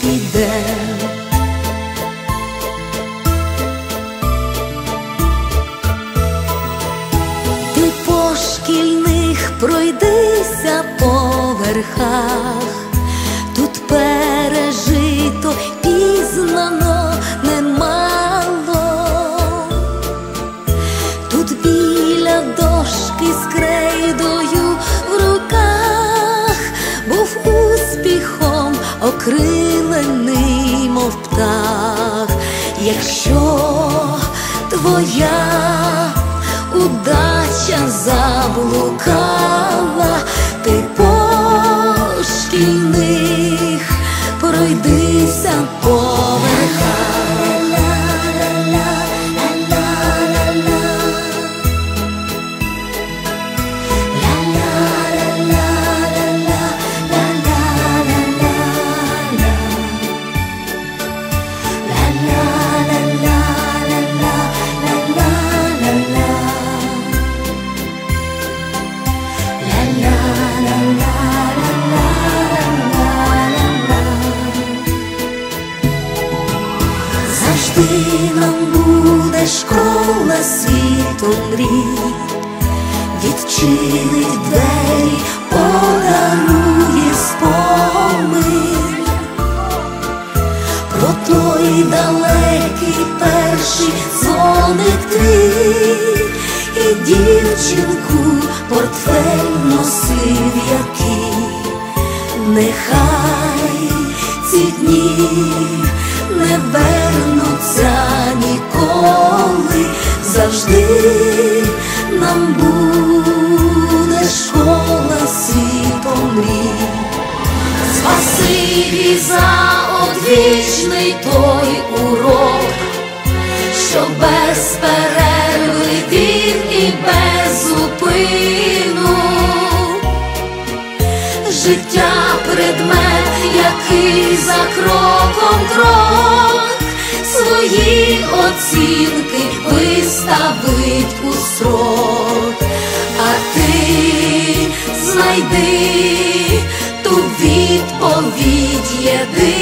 піде. Ти по шкільних пройдися по верхах, тут пережито пізнано немало, тут біля дошки з в руках був успіхом окрилений, якщо твоя удача заблукала, світу мрій, відчинить двері, подарує спомин. Про той далекий перший дзвоник твій і дівчинку портфель носив який, нехай ці дні одвічний той урок, що без перерви він і без зупину. Життя предмет, який за кроком крок свої оцінки виставить у срок, а ти знайди ту відповідь єдину,